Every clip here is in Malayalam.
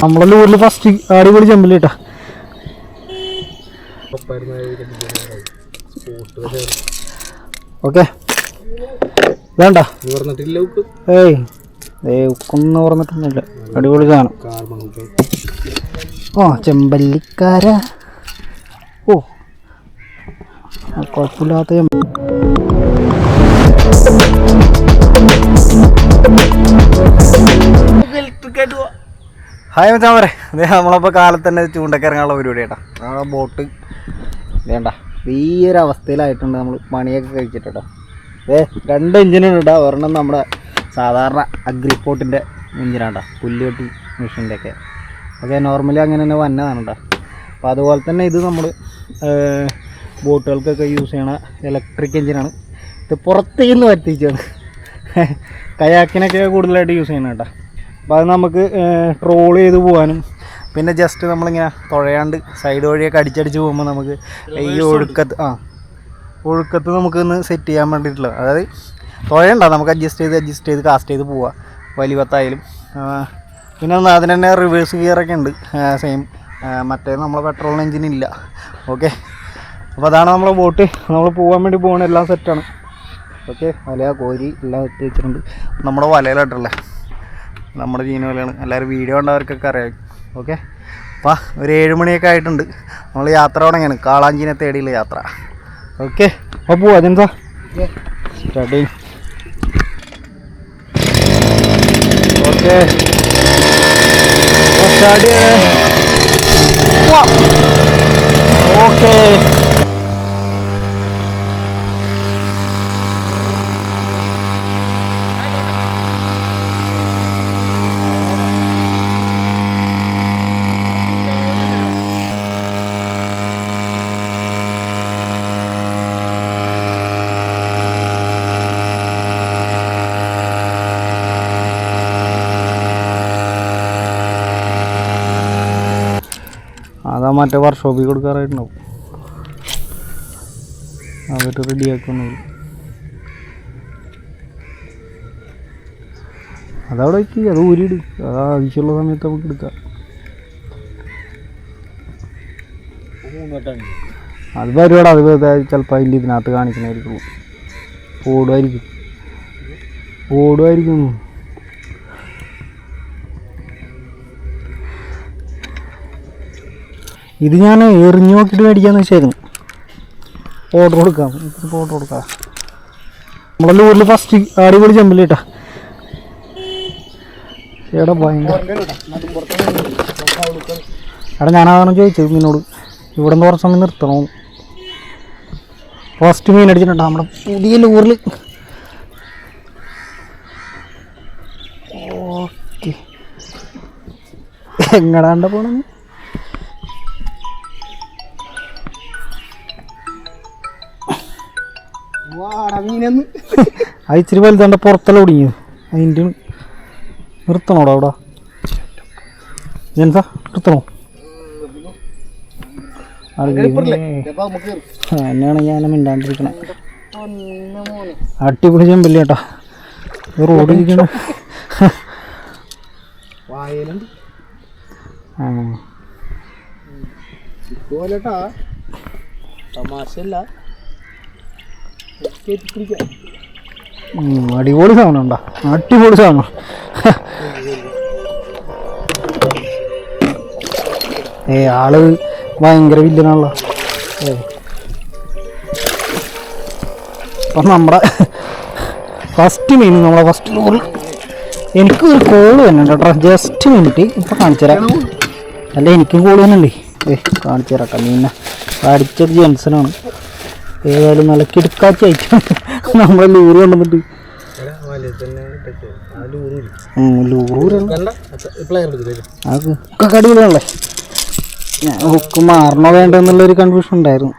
നമ്മളെ ലൂരിൽ ഫസ്റ്റ് അടിപൊളി ചെമ്പിലിട്ടാ ഓക്കെ വേണ്ട ഏയ് ഏ ഉക്കൊന്നും പറഞ്ഞിട്ടൊന്നുമില്ല അടിപൊളി സാധനം. ഓ ചെമ്പല്ലിക്കാര. ഓ കുഴപ്പമില്ലാത്ത ചെമ്പ ഹായ് മച്ചാമരെ. അതെ നമ്മളപ്പോൾ കാലത്ത് തന്നെ ചൂണ്ടക്കിറങ്ങാനുള്ള പരിപാടി കേട്ടോ നമ്മളെ ബോട്ട്. വേണ്ട. ഈ ഒരു അവസ്ഥയിലായിട്ടുണ്ട് നമ്മൾ പണിയൊക്കെ കഴിച്ചിട്ടോ ഏ രണ്ട് എഞ്ചിനുണ്ട് കേട്ടോ ഒരെണ്ണം നമ്മുടെ സാധാരണ അഗ്രിപ്പോട്ടിന്റെ എഞ്ചിനാണ് കേട്ടോ പുല്ലുകെട്ടി മെഷീന്റെ ഒക്കെ ഒക്കെ നോർമലി അങ്ങനെ തന്നെ വന്നതാണ് കേട്ടോ അപ്പോൾ അതുപോലെ തന്നെ ഇത് നമ്മൾ ബോട്ടുകൾക്കൊക്കെ യൂസ് ചെയ്യണ ഇലക്ട്രിക് എഞ്ചിനാണ് ഇത് പുറത്തേന്ന് വരുത്തിച്ചാണ് കയാക്കിനൊക്കെ കൂടുതലായിട്ട് യൂസ് ചെയ്യണം കേട്ടോ അപ്പോൾ അത് നമുക്ക് ട്രോൾ ചെയ്ത് പോകാനും പിന്നെ ജസ്റ്റ് നമ്മളിങ്ങനെ തുഴയാണ്ട് സൈഡ് വഴിയൊക്കെ അടിച്ചടിച്ച് പോകുമ്പോൾ നമുക്ക് ഈ ഒഴുക്കത്ത് ആ ഒഴുക്കത്ത് നമുക്ക് ഒന്ന് സെറ്റ് ചെയ്യാൻ വേണ്ടിയിട്ടുള്ള അതായത് തുഴയണ്ട നമുക്ക് അഡ്ജസ്റ്റ് ചെയ്ത് അഡ്ജസ്റ്റ് ചെയ്ത് കാസ്റ്റ് ചെയ്ത് പോവാം. വലിവത്തായാലും പിന്നെ ഒന്ന് അതിന് തന്നെ റിവേഴ്സ് ഗിയറൊക്കെ ഉണ്ട്. സെയിം മറ്റേ നമ്മളെ പെട്രോൾ എഞ്ചിൻ ഇല്ല. ഓക്കെ അപ്പോൾ അതാണ് നമ്മളെ ബോട്ട് നമ്മൾ പോകാൻ വേണ്ടി പോകണ എല്ലാം സെറ്റാണ് ഓക്കെ വല കോരി എല്ലാം എത്തി വെച്ചിട്ടുണ്ട്. നമ്മുടെ വലയിലായിട്ടുള്ള നമ്മുടെ ജീന വലയാണ് എല്ലാവരും വീഡിയോ കണ്ടവർക്കൊക്കെ അറിയാം. ഓക്കെ അപ്പം ഒരു ഏഴ് മണിയൊക്കെ ആയിട്ടുണ്ട്. നമ്മൾ യാത്ര തുടങ്ങിയാണ്. കാളാഞ്ചീനെ തേടിയുള്ള യാത്ര. ഓക്കെ അപ്പോൾ പോവാ അതെന്താ സ്റ്റാർട്ട് ചെയ്യും. ഓക്കെ സ്റ്റാർട്ട് ഓക്കെ മറ്റേ വർക്ക്ഷോപ്പിൽ കൊടുക്കാറായിട്ടുണ്ടാവും. അവർ റെഡിയാക്കുന്നു അതവിടെ വയ്ക്കി അത് ഊരിയിട്. അത് ആവശ്യമുള്ള സമയത്ത് നമുക്ക് എടുക്കാം. അത് പരിപാടി അത് വെറുതെ ചിലപ്പോൾ അതിന്റെ ഇതിനകത്ത് കാണിക്കണമായിരിക്കും ഓടുമായിരിക്കും. ഓടുമായിരിക്കും. ഇത് ഞാൻ എറിഞ്ഞു നോക്കിയിട്ട് മേടിക്കാന്ന് വെച്ചായിരുന്നു. ഓർഡർ കൊടുക്കാം. ഇപ്പോൾ ഓർഡർ കൊടുക്കാം. നമ്മുടെ ലൂറിൽ ഫസ്റ്റ് അടിപൊളി ചെമ്പിലിട്ടാ ചേട്ടാ ഭയങ്കര എടാ ഞാനാണ് ചോദിച്ചത് നിന്നോട്? ഇവിടെ നിന്ന് കുറച്ച് സമയം നിർത്തണോ? ഫസ്റ്റ് മീൻ അടിച്ചിട്ടുണ്ടോ നമ്മുടെ പുതിയ ലൂറിൽ ഓക്കെ എങ്ങടാണ്ട പോണെന്ന് അത് ഇച്ചിരി വലുതാണ്ട് പുറത്തല്ല ഒടിഞ്ഞു അതിന്റെ നിർത്തണോടാ അവിടെ? ജനസാ നിർത്തണോ? എന്നെയാണ് ഞാൻ മിണ്ടാണ്ടിരിക്കണേ. അടിപൊളി ചെമ്പല്ലേ ചേട്ടാ റോഡ് ഇരിക്കണ ആ. ഉം, അടിപൊളി സാധനം ഉണ്ടോ? അടിപൊളി സാധനം. ഏ ആൾ ഭയങ്കര വില്ലനാണല്ലോ. ഏ. അപ്പം നമ്മുടെ ഫസ്റ്റ് മീൻ നമ്മളെ ഫസ്റ്റ് ലോറിൽ എനിക്ക് ഒരു കോൾ തന്നെ കേട്ടോ ജസ്റ്റ് മിനിറ്റ് ഇപ്പം കാണിച്ചു തരാം അല്ല എനിക്കും കോൾ തന്നെ ഉണ്ട് ഏ കാണിച്ചു തരാം മീനെ അടിച്ചത് ജെൻസനാണ്. ഏതായാലും നല്ല കിടക്കാച്ച ഐറ്റം നമ്മളെ ലൂറ് കൊണ്ടുവന്നിട്ട് വലിയ തന്നെ ആ ലൂറിൽ ലൂറാണ് കണ്ട പ്ലെയർ എടുത്തില്ലേ അത് ഒക്കെ അടിപൊളിയാണല്ലേ ഞാൻ ഹുക്ക് മാറണോ വേണ്ട എന്നുള്ളൊരു കൺഫ്യൂഷൻ ഉണ്ടായിരുന്നു.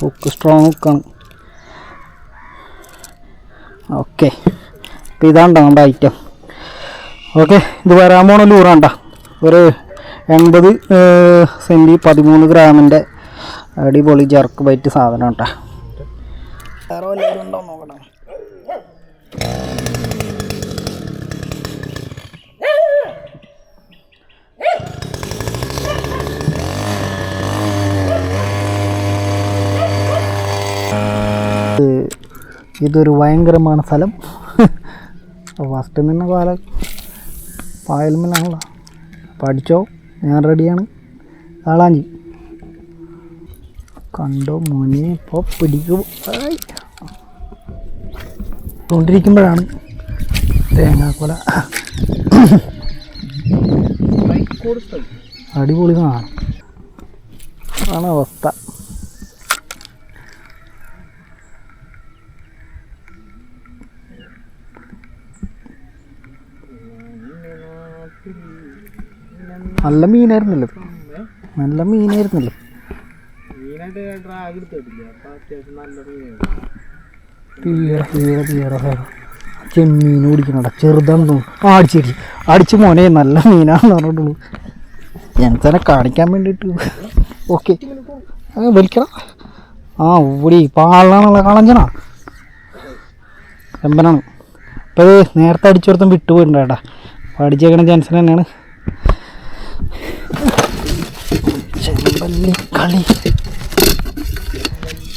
ഹുക്ക് സ്ട്രോങ് ഹുക്കാണ് ഓക്കെ അപ്പോൾ ഇതാണ്ടോ നമ്മുടെ ഐറ്റം ഓക്കെ ഇത് വരാൻ പോണ ലൂറാണ്ട ഒരു എൺപത് സെന്റി പതിമൂന്ന് ഗ്രാമിന്റെ അടിപൊളി ജർക്ക് ബൈറ്റ് സാധനം കേട്ടോ ഉണ്ടോ നോക്കണം ഇതൊരു ഭയങ്കരമാണ് സ്ഥലം. ഫസ്റ്റ് നിന്ന കാല പായൽമിലാണല്ലോ പഠിച്ചോ? ഞാൻ റെഡിയാണ് കാളാഞ്ചി കണ്ടോ മോനെ? ഇപ്പോൾ പിടിക്കും. കൊണ്ടിരിക്കുമ്പോഴാണ് തേങ്ങാക്കൊല. അടിപൊളി സാധനം. ആണ് അവസ്ഥ. നല്ല മീനായിരുന്നല്ലോ. നല്ല മീനായിരുന്നല്ലോ. മീനായിട്ട് ഡ്രാഗ് എടുത്തിട്ടില്ല. അപ്പൊ അത്യാവശ്യം നല്ല മീനാണ് തീരെ തീരെ തീരെ. ചെമ്മീൻ പിടിക്കണടാ ചെറുതാന്ന് തോന്നുന്നു. ആ അടിച്ച് മോനെ നല്ല മീനാണെന്ന് പറഞ്ഞിട്ടുള്ളൂ. തന്നെ കാണിക്കാൻ വേണ്ടിയിട്ട് ഓക്കെ. വലിക്കണം ആ ഓടി പാളാണുള്ള കളഞ്ചനാ. ചെമ്പനാണ്. അപ്പോൾ ഇത് നേരത്തെ അടിച്ചോടത്തും വിട്ടുപോയിട്ടുണ്ട് കേട്ടാ അപ്പോൾ അടിച്ചേക്കണ ജൻസൺ തന്നെയാണ്. ചെമ്പല്ലിക്കളി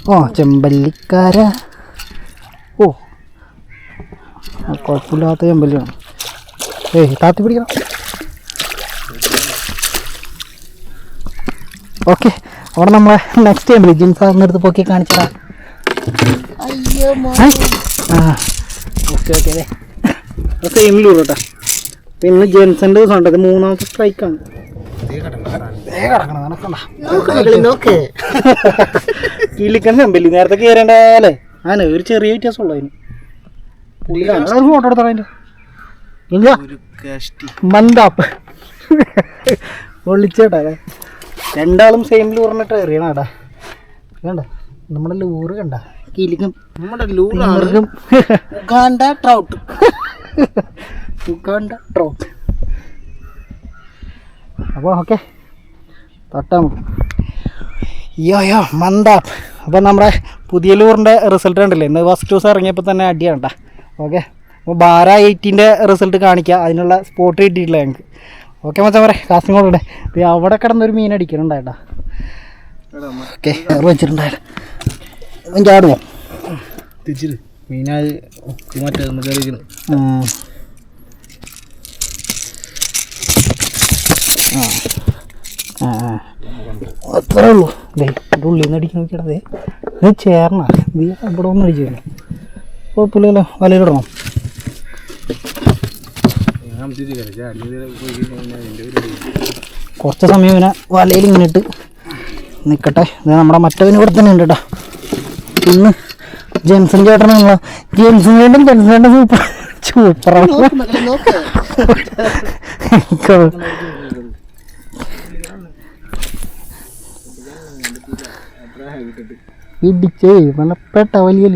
ഓ ചെമ്പല്ലിക്കാര ഓ കുഴപ്പമില്ലാത്ത ചെമ്പല്ലിയാണ്. ഏയ് താത്തി പിടിക്കണം. ഓക്കെ അവിടെ നമ്മളെ നെക്സ്റ്റ് ചെമ്പല്ലി. ജിൻ സാറിന്റെ അടുത്ത് പോക്കി കാണിച്ചടാ ആ. ഓക്കെ ഓക്കെ അതെ സെയിമിലൂർ കേട്ടോ. പിന്നെ ജെൻസന്റെ ദിവസം ഉണ്ട് മൂന്നാമത്തെ സ്ട്രൈക്കാണ് ചെമ്പല്ലി നേരത്തെ കയറേണ്ടല്ലേ ആണ് ഒരു ചെറിയ വ്യത്യാസമുള്ളൂ അതിന്. ഒരു ഫോട്ടോ എടുത്തോ മന്ദാപ്പ്. പൊള്ളിച്ചേട്ടാ രണ്ടാളും സെയിം ലൂറിനിട്ട് എറിയണാടാ കണ്ട? നമ്മുടെ ലൂറ് കണ്ട. കിലിക്കും നമ്മുടെ ഉഗാണ്ട ട്രൗട്ട്. Uganda trout. അപ്പോൾ ഓക്കെ. തൊട്ടാ. അയ്യോ യോ മന്ദാപ്പ് അപ്പോൾ നമ്മുടെ പുതിയ ലൂറിന്റെ റിസൾട്ട് കണ്ടില്ലേ? ഇന്ന് ഫസ്റ്റ് ദിവസം ഇറങ്ങിയപ്പോൾ തന്നെ അടിയാണ് കേട്ടോ ഓക്കെ. അപ്പോൾ ബാര എയ്റ്റീന്റെ റിസൾട്ട് കാണിക്കുക അതിനുള്ള സ്പോട്ട് കിട്ടിയിട്ടില്ല ഞങ്ങൾക്ക് ഓക്കെ മച്ചാൻ പറയാം കാസർഗോഡ് ഇവിടെ ഇത് അവിടെ കിടന്നൊരു മീൻ അടിക്കണുണ്ടായിട്ടാ ഓക്കെ വെച്ചിട്ടുണ്ടായാലും ചാടുമോ മീനായി മറ്റേ ആ. ആ. അത്രേ ഉള്ളൂ. ദേ എന്റെ ഉള്ളിൽ നിന്ന് അടിക്കാൻ നോക്കിയടേ ഇത് ചേർന്ന. നീ ഇവിടെ ഒന്ന് അടിച്ചു കുഴപ്പമില്ലല്ലോ. വലയിലിടണം കുറച്ച് സമയം ഇങ്ങനെ വലയിൽ ഇങ്ങനെ ഇട്ട് നിൽക്കട്ടെ ഇത് നമ്മുടെ മറ്റവന് ഇവിടെ തന്നെ ഉണ്ട് കേട്ടോ. ഇന്ന് ജെൻസൺ ചേട്ടനുള്ള ജെൻസൺ ചേട്ടൻ ജെൻസൺ ചേട്ടൻ സൂപ്പർ. സൂപ്പറാണ് ഇടിച്ചേ മലപ്പേട്ട വലിയൽ.